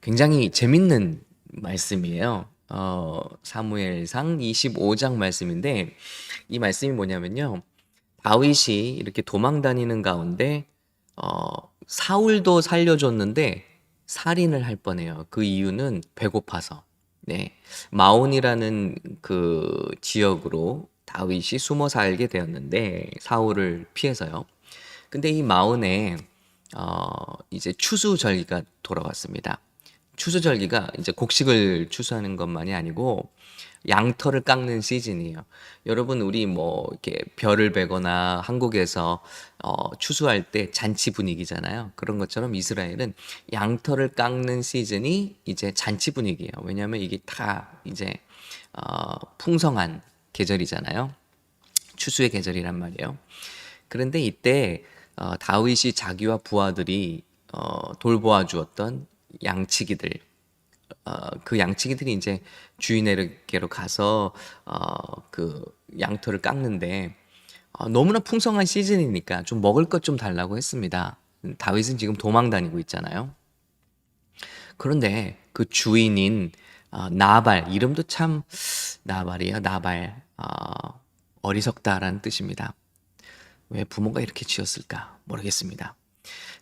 굉장히 재밌는 말씀이에요. 어, 사무엘상 25장 말씀인데 이 말씀이 뭐냐면요. 다윗이 이렇게 도망 다니는 가운데 어, 사울도 살려줬는데 살인을 할 뻔해요. 그 이유는 배고파서. 네. 마온이라는 그 지역으로 다윗이 숨어 살게 되었는데 사울을 피해서요. 근데 이 마온에 어, 이제 추수절기가 돌아왔습니다. 추수절기가 이제 곡식을 추수하는 것만이 아니고 양털을 깎는 시즌이에요. 여러분 우리 뭐 이렇게 별을 베거나 한국에서 어, 추수할 때 잔치 분위기잖아요. 그런 것처럼 이스라엘은 양털을 깎는 시즌이 이제 잔치 분위기예요. 왜냐하면 이게 다 이제 어, 풍성한 계절이잖아요. 추수의 계절이란 말이에요. 그런데 이때 어, 다윗이 자기와 부하들이 어, 돌보아 주었던 양치기들 어, 그 양치기들이 이제 주인에게로 가서 어, 그 양털을 깎는데 어, 너무나 풍성한 시즌이니까 좀 먹을 것 좀 달라고 했습니다. 다윗은 지금 도망 다니고 있잖아요. 그런데 그 주인인 어, 나발 이름도 참 나발이에요. 나발 어, 어리석다라는 뜻입니다. 왜 부모가 이렇게 지었을까 모르겠습니다.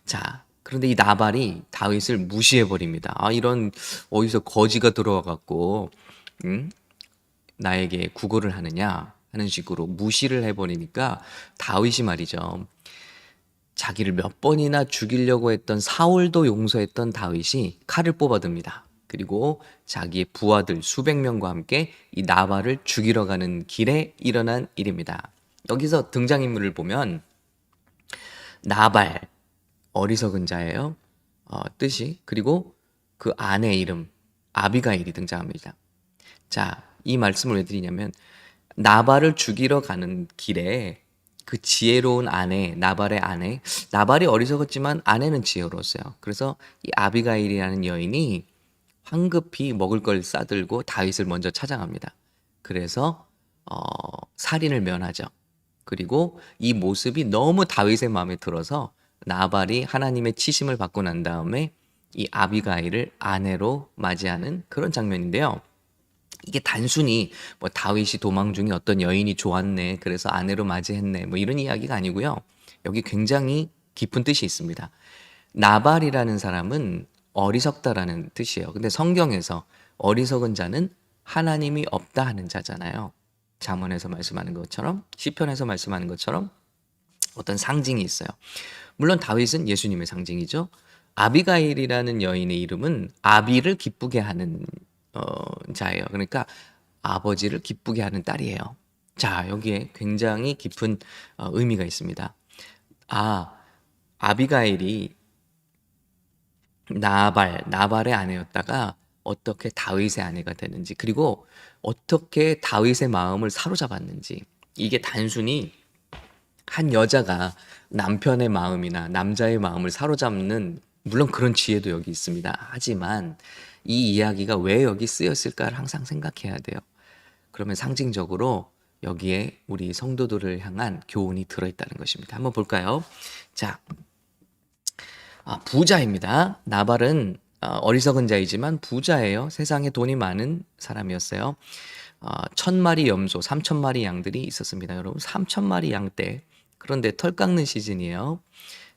자, 그런데 이 나발이 다윗을 무시해 버립니다. 아, 이런 어디서 거지가 들어와 갖고 음? 나에게 구걸을 하느냐 하는 식으로 무시를 해 버리니까 다윗이 말이죠. 자기를 몇 번이나 죽이려고 했던 사울도 용서했던 다윗이 칼을 뽑아듭니다. 그리고 자기의 부하들 수백 명과 함께 이 나발을 죽이러 가는 길에 일어난 일입니다. 여기서 등장인물을 보면 나발 어리석은 자예요. 어, 뜻이 그리고 그 아내 이름 아비가일이 등장합니다. 자, 이 말씀을 왜 드리냐면 나발을 죽이러 가는 길에 그 지혜로운 아내, 나발의 아내, 나발이 어리석었지만 아내는 지혜로웠어요. 그래서 이 아비가일이라는 여인이 황급히 먹을 걸 싸들고 다윗을 먼저 찾아갑니다. 그래서 어, 살인을 면하죠. 그리고 이 모습이 너무 다윗의 마음에 들어서 나발이 하나님의 치심을 받고 난 다음에 이 아비가일을 아내로 맞이하는 그런 장면인데요. 이게 단순히 뭐 다윗이 도망 중에 어떤 여인이 좋았네. 그래서 아내로 맞이했네. 뭐 이런 이야기가 아니고요. 여기 굉장히 깊은 뜻이 있습니다. 나발이라는 사람은 어리석다라는 뜻이에요. 근데 성경에서 어리석은 자는 하나님이 없다 하는 자잖아요. 잠언에서 말씀하는 것처럼 시편에서 말씀하는 것처럼 어떤 상징이 있어요. 물론 다윗은 예수님의 상징이죠. 아비가일이라는 여인의 이름은 아비를 기쁘게 하는 어, 자예요. 그러니까 아버지를 기쁘게 하는 딸이에요. 자, 여기에 굉장히 깊은 어, 의미가 있습니다. 아, 아비가일이 나발, 나발의 아내였다가 어떻게 다윗의 아내가 되는지, 그리고 어떻게 다윗의 마음을 사로잡았는지, 이게 단순히 한 여자가 남편의 마음이나 남자의 마음을 사로잡는 물론 그런 지혜도 여기 있습니다. 하지만 이 이야기가 왜 여기 쓰였을까를 항상 생각해야 돼요. 그러면 상징적으로 여기에 우리 성도들을 향한 교훈이 들어있다는 것입니다. 한번 볼까요? 자, 아, 부자입니다. 나발은 어, 어리석은 자이지만 부자예요. 세상에 돈이 많은 사람이었어요. 어, 천 마리 염소, 삼천 마리 양들이 있었습니다. 여러분, 삼천 마리 양 때. 그런데 털 깎는 시즌이에요.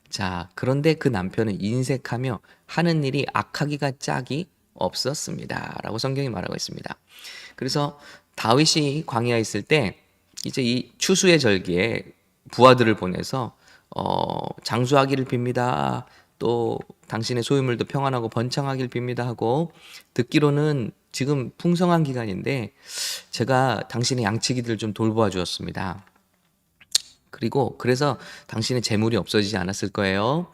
자, 그런데 그 남편은 인색하며 하는 일이 악하기가 짝이 없었습니다. 라고 성경이 말하고 있습니다. 그래서 다윗이 광야에 있을 때 이제 이 추수의 절기에 부하들을 보내서 어, 장수하기를 빕니다. 또 당신의 소유물도 평안하고 번창하길 빕니다 하고 듣기로는 지금 풍성한 기간인데 제가 당신의 양치기들 좀 돌보아 주었습니다. 그리고 그래서 당신의 재물이 없어지지 않았을 거예요.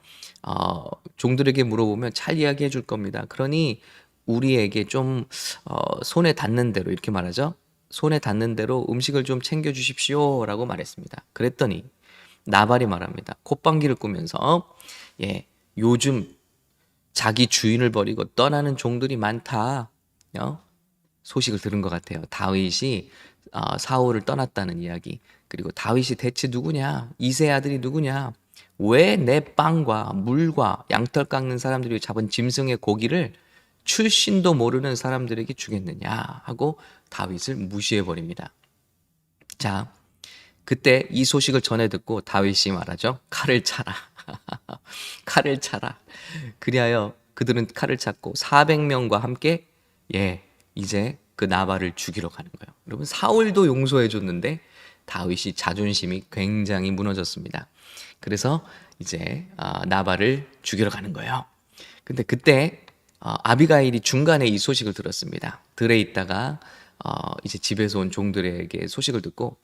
어, 종들에게 물어보면 잘 이야기해 줄 겁니다. 그러니 우리에게 좀 어, 손에 닿는 대로 이렇게 말하죠. 손에 닿는 대로 음식을 좀 챙겨 주십시오라고 말했습니다. 그랬더니 나발이 말합니다. 콧방귀를 꾸면서 예, 요즘 자기 주인을 버리고 떠나는 종들이 많다. 어? 소식을 들은 것 같아요. 다윗이 어, 사울을 떠났다는 이야기. 그리고 다윗이 대체 누구냐? 이세 아들이 누구냐? 왜 내 빵과 물과 양털 깎는 사람들이 잡은 짐승의 고기를 출신도 모르는 사람들에게 주겠느냐 하고 다윗을 무시해 버립니다. 자, 그때 이 소식을 전해 듣고 다윗이 말하죠. 칼을 차라. 칼을 차라. 그리하여 그들은 칼을 찾고 400명과 함께 예, 이제 그 나발을 죽이러 가는 거예요. 여러분 사울도 용서해 줬는데 다윗이 자존심이 굉장히 무너졌습니다. 그래서 이제 아, 나발을 죽이러 가는 거예요. 근데 그때 어, 아비가일이 중간에 이 소식을 들었습니다. 들에 있다가 어, 이제 집에서 온 종들에게 소식을 듣고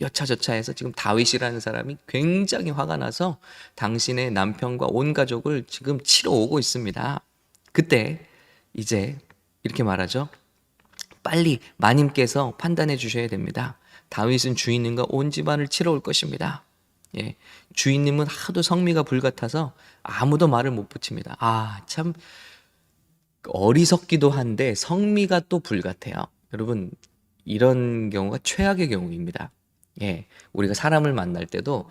여차저차해서 지금 다윗이라는 사람이 굉장히 화가 나서 당신의 남편과 온 가족을 지금 치러 오고 있습니다. 그때 이제 이렇게 말하죠. 빨리 마님께서 판단해 주셔야 됩니다. 다윗은 주인님과 온 집안을 치러 올 것입니다. 예. 주인님은 하도 성미가 불같아서 아무도 말을 못 붙입니다. 아, 참 어리석기도 한데 성미가 또 불같아요. 여러분, 이런 경우가 최악의 경우입니다. 예. 우리가 사람을 만날 때도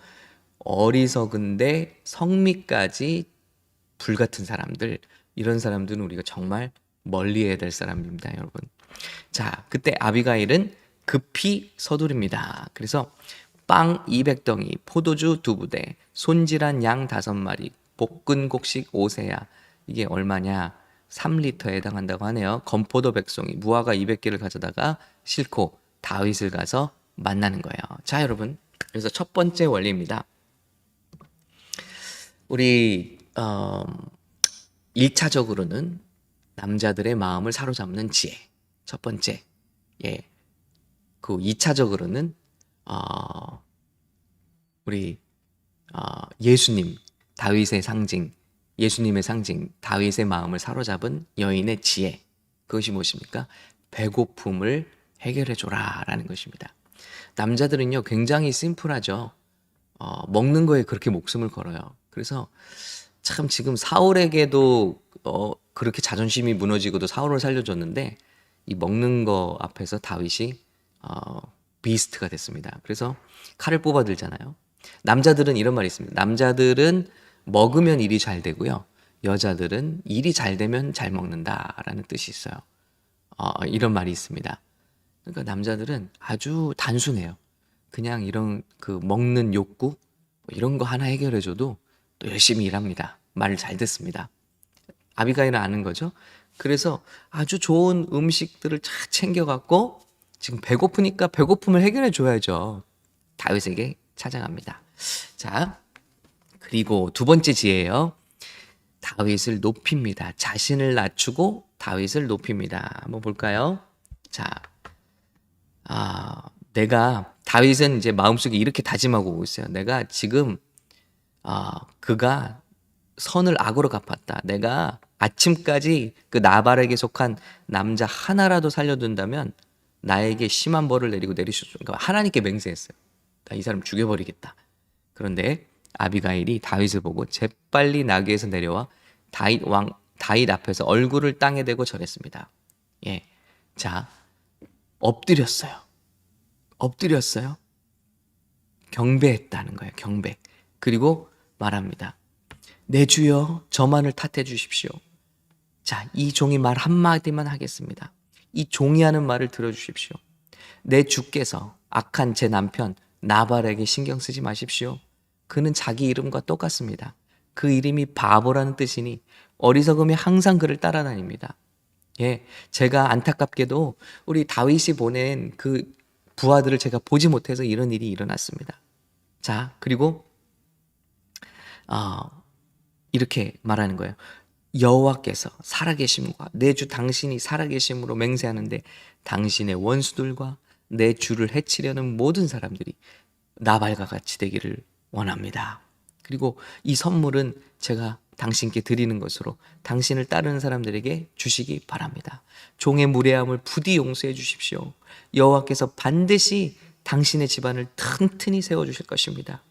어리석은데 성미까지 불같은 사람들, 이런 사람들은 우리가 정말 멀리 해야 될 사람입니다, 여러분. 자, 그때 아비가일은 급히 서두릅니다. 그래서 빵 200덩이, 포도주 두 부대, 손질한 양 다섯 마리, 볶은 곡식 오세야. 이게 얼마냐? 3리터에 해당한다고 하네요. 건포도 백송이, 무화과 200개를 가져다가 싣고 다윗을 가서 만나는 거예요. 자, 여러분. 그래서 첫 번째 원리입니다. 우리 어, 1차적으로는 남자들의 마음을 사로잡는 지혜. 첫 번째. 예. 그 2차적으로는 어, 우리 어, 예수님, 다윗의 상징, 예수님의 상징, 다윗의 마음을 사로잡은 여인의 지혜. 그것이 무엇입니까? 배고픔을 해결해 줘라 라는 것입니다. 남자들은요 굉장히 심플하죠. 어, 먹는 거에 그렇게 목숨을 걸어요. 그래서 참 지금 사울에게도 어, 그렇게 자존심이 무너지고도 사울을 살려줬는데 이 먹는 거 앞에서 다윗이 어, 비스트가 됐습니다. 그래서 칼을 뽑아들잖아요. 남자들은 이런 말이 있습니다. 남자들은 먹으면 일이 잘 되고요. 여자들은 일이 잘 되면 잘 먹는다라는 뜻이 있어요. 어, 이런 말이 있습니다. 그러니까 남자들은 아주 단순해요. 그냥 이런 그 먹는 욕구 뭐 이런 거 하나 해결해줘도 또 열심히 일합니다. 말을 잘 듣습니다. 아비가일은 아는 거죠. 그래서 아주 좋은 음식들을 잘 챙겨갖고 지금 배고프니까 배고픔을 해결해 줘야죠. 다윗에게 찾아갑니다. 자, 그리고 두 번째 지혜예요. 다윗을 높입니다. 자신을 낮추고 다윗을 높입니다. 한번 볼까요? 자, 아, 내가 다윗은 이제 마음속에 이렇게 다짐하고 있어요. 내가 지금 아, 그가 선을 악으로 갚았다. 내가 아침까지 그 나발에게 속한 남자 하나라도 살려둔다면 나에게 심한 벌을 내리고 내리셨죠. 그러니까 하나님께 맹세했어요. 나 이 사람 죽여버리겠다. 그런데 아비가일이 다윗을 보고 재빨리 나귀에서 내려와 다윗 왕 다윗 앞에서 얼굴을 땅에 대고 절했습니다. 예, 자 엎드렸어요. 엎드렸어요. 경배했다는 거예요. 경배. 그리고 말합니다. 내 주여 저만을 탓해 주십시오. 자, 이 종이 말 한마디만 하겠습니다. 이 종이 하는 말을 들어주십시오. 내 주께서 악한 제 남편 나발에게 신경 쓰지 마십시오. 그는 자기 이름과 똑같습니다. 그 이름이 바보라는 뜻이니 어리석음이 항상 그를 따라다닙니다. 예, 제가 안타깝게도 우리 다윗이 보낸 그 부하들을 제가 보지 못해서 이런 일이 일어났습니다. 자, 그리고 어, 이렇게 말하는 거예요. 여호와께서 살아계심과 내 주 당신이 살아계심으로 맹세하는데 당신의 원수들과 내 주를 해치려는 모든 사람들이 나발과 같이 되기를 원합니다. 그리고 이 선물은 제가 당신께 드리는 것으로 당신을 따르는 사람들에게 주시기 바랍니다. 종의 무례함을 부디 용서해 주십시오. 여호와께서 반드시 당신의 집안을 튼튼히 세워 주실 것입니다.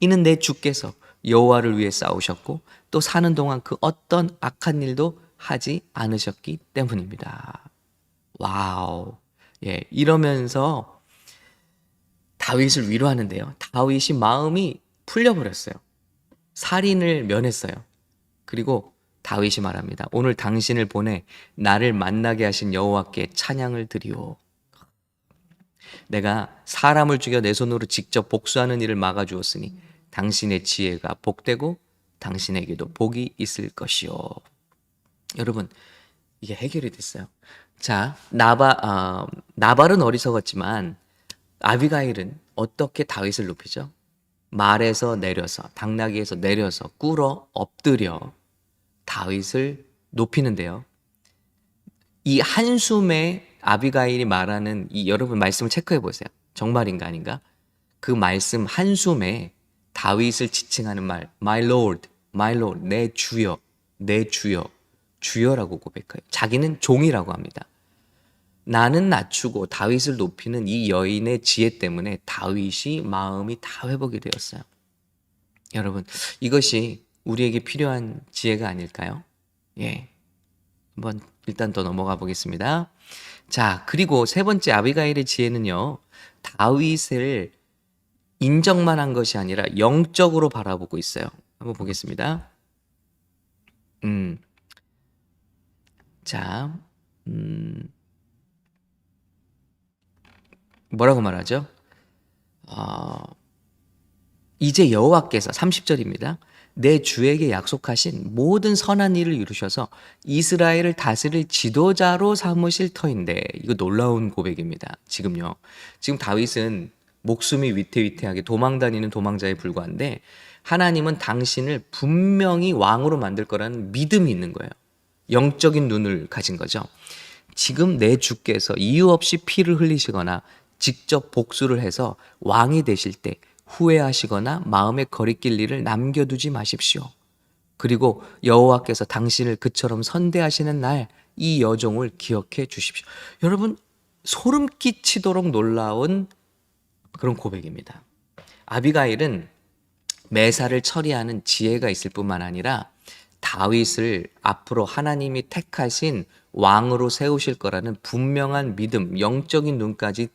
이는 내 주께서 여호와를 위해 싸우셨고 또 사는 동안 그 어떤 악한 일도 하지 않으셨기 때문입니다. 와우. 예, 이러면서 다윗을 위로하는데요. 다윗이 마음이 풀려버렸어요. 살인을 면했어요. 그리고 다윗이 말합니다. 오늘 당신을 보내 나를 만나게 하신 여호와께 찬양을 드리오. 내가 사람을 죽여 내 손으로 직접 복수하는 일을 막아주었으니 당신의 지혜가 복되고 당신에게도 복이 있을 것이요. 여러분 이게 해결이 됐어요. 자 나바 어, 나발은 어리석었지만 아비가일은 어떻게 다윗을 높이죠? 말에서 내려서 당나귀에서 내려서 꿇어 엎드려 다윗을 높이는데요. 이 한숨에 아비가일이 말하는 이 여러분 말씀을 체크해 보세요. 정말인가 아닌가? 그 말씀 한숨에 다윗을 지칭하는 말 my lord, my lord 내 주여, 내 주여, 주여라고 고백해요. 자기는 종이라고 합니다. 나는 낮추고 다윗을 높이는 이 여인의 지혜 때문에 다윗이 마음이 다 회복이 되었어요. 여러분, 이것이 우리에게 필요한 지혜가 아닐까요? 예. 한번 일단 더 넘어가 보겠습니다. 자, 그리고 세 번째 아비가일의 지혜는요. 다윗을 인정만 한 것이 아니라 영적으로 바라보고 있어요. 한번 보겠습니다. 음. 자, 음. 뭐라고 말하죠? 어, 이제 여호와께서 30절입니다. 내 주에게 약속하신 모든 선한 일을 이루셔서 이스라엘을 다스릴 지도자로 삼으실 터인데 이거 놀라운 고백입니다. 지금요. 지금 다윗은 목숨이 위태위태하게 도망다니는 도망자에 불과한데 하나님은 당신을 분명히 왕으로 만들 거라는 믿음이 있는 거예요. 영적인 눈을 가진 거죠. 지금 내 주께서 이유 없이 피를 흘리시거나 직접 복수를 해서 왕이 되실 때 후회하시거나 마음에 거리낄 일을 남겨두지 마십시오. 그리고 여호와께서 당신을 그처럼 선대하시는 날 이 여종을 기억해 주십시오. 여러분 소름 끼치도록 놀라운 그런 고백입니다. 아비가일은 매사를 처리하는 지혜가 있을 뿐만 아니라 다윗을 앞으로 하나님이 택하신 왕으로 세우실 거라는 분명한 믿음, 영적인 눈까지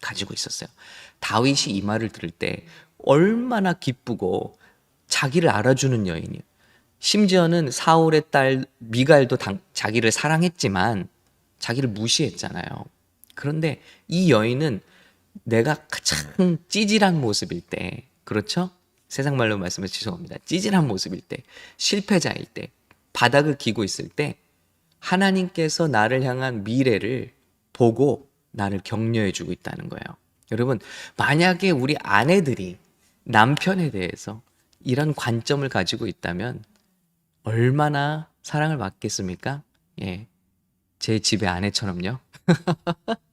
가지고 있었어요. 다윗이 이 말을 들을 때 얼마나 기쁘고 자기를 알아주는 여인이에요. 심지어는 사울의 딸 미갈도 당, 자기를 사랑했지만 자기를 무시했잖아요. 그런데 이 여인은 내가 가장 찌질한 모습일 때, 그렇죠? 세상 말로 말씀해 죄송합니다. 찌질한 모습일 때, 실패자일 때, 바닥을 기고 있을 때, 하나님께서 나를 향한 미래를 보고 나를 격려해 주고 있다는 거예요. 여러분, 만약에 우리 아내들이 남편에 대해서 이런 관점을 가지고 있다면 얼마나 사랑을 받겠습니까? 예. 제 집의 아내처럼요.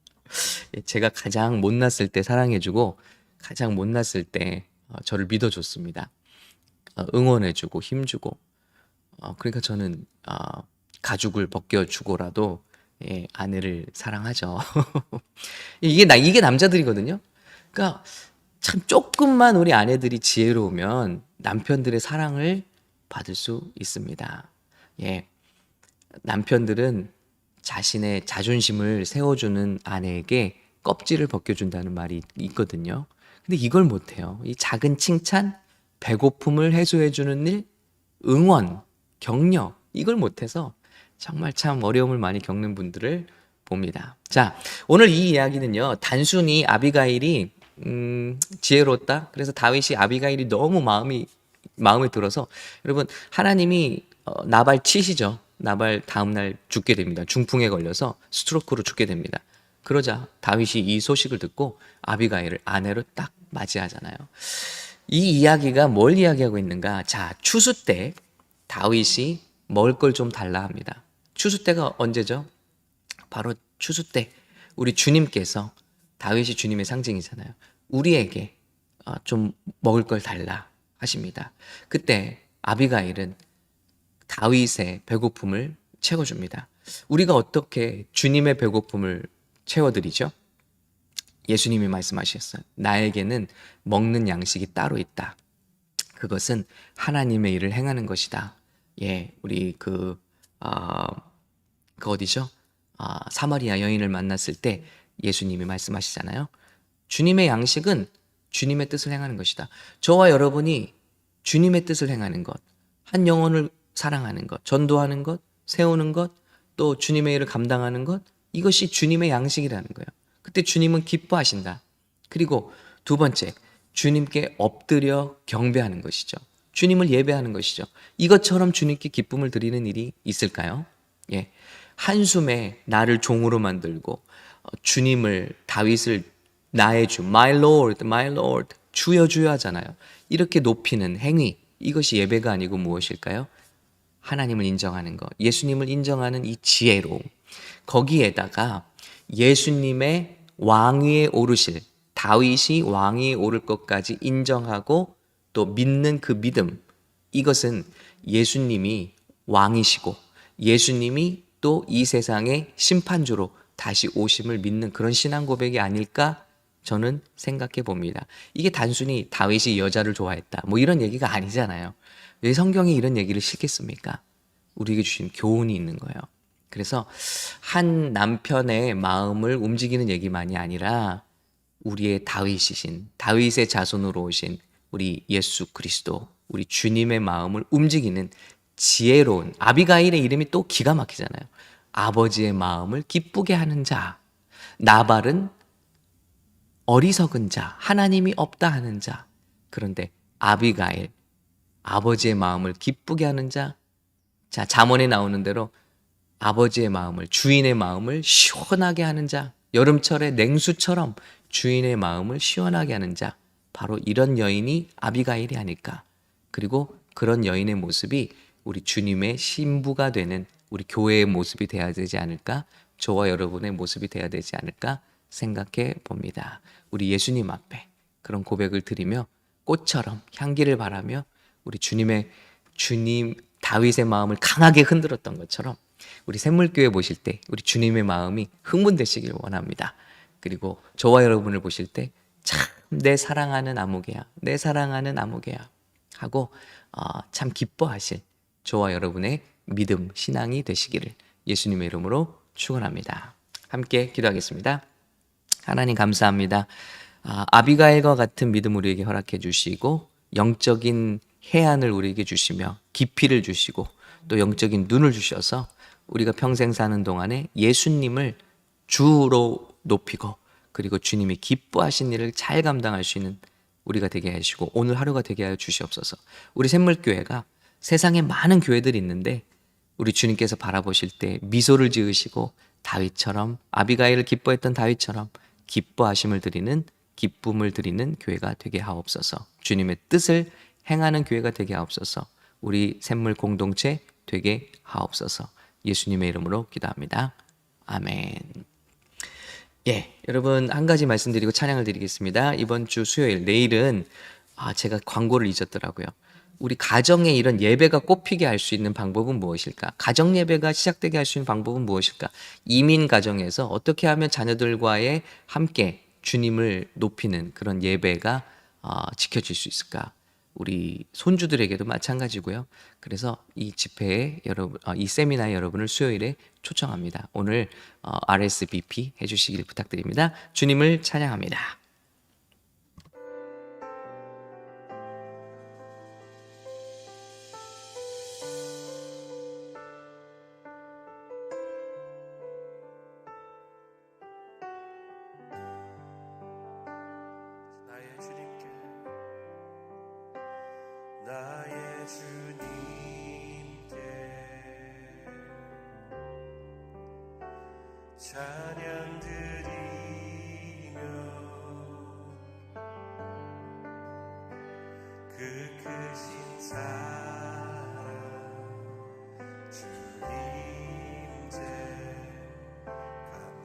예, 제가 가장 못났을 때 사랑해주고 가장 못났을 때 어, 저를 믿어줬습니다. 어, 응원해주고 힘주고. 어, 그러니까 저는 어, 가죽을 벗겨주고라도 예, 아내를 사랑하죠. 이게 나 이게 남자들이거든요. 그러니까 참 조금만 우리 아내들이 지혜로우면 남편들의 사랑을 받을 수 있습니다. 예. 남편들은 자신의 자존심을 세워주는 아내에게 껍질을 벗겨준다는 말이 있거든요. 근데 이걸 못해요. 이 작은 칭찬, 배고픔을 해소해주는 일, 응원, 격려, 이걸 못해서 정말 참 어려움을 많이 겪는 분들을 봅니다. 자, 오늘 이 이야기는요, 단순히 아비가일이 음, 지혜롭다. 그래서 다윗이 아비가일이 너무 마음이 마음에 들어서 여러분 하나님이 어, 나발 치시죠. 나발 다음 날 죽게 됩니다. 중풍에 걸려서 스트로크로 죽게 됩니다. 그러자 다윗이 이 소식을 듣고 아비가일을 아내로 딱 맞이하잖아요. 이 이야기가 뭘 이야기하고 있는가? 자, 추수 때 다윗이 먹을 걸 좀 달라 합니다. 추수 때가 언제죠? 바로 추수 때 우리 주님께서 다윗이 주님의 상징이잖아요. 우리에게 어, 좀 먹을 걸 달라 하십니다. 그때 아비가일은 다윗의 배고픔을 채워줍니다. 우리가 어떻게 주님의 배고픔을 채워드리죠? 예수님이 말씀하셨어요. 나에게는 먹는 양식이 따로 있다. 그것은 하나님의 일을 행하는 것이다. 예, 우리 그, 어, 그 어디죠? 아, 사마리아 여인을 만났을 때 예수님이 말씀하시잖아요. 주님의 양식은 주님의 뜻을 행하는 것이다. 저와 여러분이 주님의 뜻을 행하는 것, 한 영혼을 사랑하는 것, 전도하는 것, 세우는 것, 또 주님의 일을 감당하는 것, 이것이 주님의 양식이라는 거예요. 그때 주님은 기뻐하신다. 그리고 두 번째, 주님께 엎드려 경배하는 것이죠. 주님을 예배하는 것이죠. 이것처럼 주님께 기쁨을 드리는 일이 있을까요? 예. 한숨에 나를 종으로 만들고 어, 주님을 다윗을 나의 주, my lord, my lord, 주여 주여 하잖아요. 이렇게 높이는 행위, 이것이 예배가 아니고 무엇일까요? 하나님을 인정하는 것, 예수님을 인정하는 이 지혜로 거기에다가 예수님의 왕위에 오르실 다윗이 왕위에 오를 것까지 인정하고 또 믿는 그 믿음 이것은 예수님이 왕이시고 예수님이 또 이 세상의 심판주로 다시 오심을 믿는 그런 신앙 고백이 아닐까 저는 생각해 봅니다. 이게 단순히 다윗이 여자를 좋아했다 뭐 이런 얘기가 아니잖아요. 왜 성경에 이런 얘기를 실겠습니까? 우리에게 주신 교훈이 있는 거예요. 그래서 한 남편의 마음을 움직이는 얘기만이 아니라 우리의 다윗이신 다윗의 자손으로 오신 우리 예수 그리스도 우리 주님의 마음을 움직이는 지혜로운 아비가일의 이름이 또 기가 막히잖아요. 아버지의 마음을 기쁘게 하는 자. 나발은 어리석은 자, 하나님이 없다 하는 자. 그런데 아비가일 아버지의 마음을 기쁘게 하는 자. 자, 잠언에 나오는 대로 아버지의 마음을 주인의 마음을 시원하게 하는 자. 여름철의 냉수처럼 주인의 마음을 시원하게 하는 자. 바로 이런 여인이 아비가일이 아닐까. 그리고 그런 여인의 모습이 우리 주님의 신부가 되는 우리 교회의 모습이 돼야 되지 않을까? 저와 여러분의 모습이 돼야 되지 않을까 생각해 봅니다. 우리 예수님 앞에 그런 고백을 드리며 꽃처럼 향기를 바라며 우리 주님의 주님 다윗의 마음을 강하게 흔들었던 것처럼 우리 샘물교회 보실 때 우리 주님의 마음이 흥분되시길 원합니다. 그리고 저와 여러분을 보실 때 참 내 사랑하는 아무개야, 내 사랑하는 아무개야 하고 어, 참 기뻐하실 저와 여러분의 믿음, 신앙이 되시기를 예수님의 이름으로 축원합니다. 함께 기도하겠습니다. 하나님 감사합니다. 아, 아비가일과 같은 믿음 우리에게 허락해 주시고 영적인 해안을 우리에게 주시며 깊이를 주시고 또 영적인 눈을 주셔서 우리가 평생 사는 동안에 예수님을 주로 높이고 그리고 주님이 기뻐하신 일을 잘 감당할 수 있는 우리가 되게 하시고 오늘 하루가 되게 하여 주시옵소서. 우리 샘물교회가 세상에 많은 교회들이 있는데 우리 주님께서 바라보실 때 미소를 지으시고 다윗처럼 아비가일을 기뻐했던 다윗처럼 기뻐하심을 드리는 기쁨을 드리는 교회가 되게 하옵소서. 주님의 뜻을 행하는 교회가 되게 하옵소서. 우리 샘물 공동체 되게 하옵소서. 예수님의 이름으로 기도합니다. 아멘. 예, 여러분 한 가지 말씀드리고 찬양을 드리겠습니다. 이번 주 수요일 내일은 아 제가 광고를 잊었더라고요. 우리 가정에 이런 예배가 꼽히게 할 수 있는 방법은 무엇일까? 가정 예배가 시작되게 할 수 있는 방법은 무엇일까? 이민 가정에서 어떻게 하면 자녀들과의 함께 주님을 높이는 그런 예배가 어, 지켜질 수 있을까? 우리 손주들에게도 마찬가지고요. 그래서 이 집회에 여러분, 어, 이 세미나에 여러분을 수요일에 초청합니다. 오늘 어, RSVP 해주시길 부탁드립니다. 주님을 찬양합니다.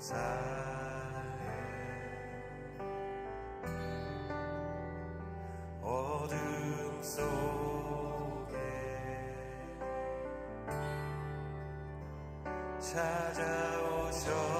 사해. 어둠 속에 찾아오셔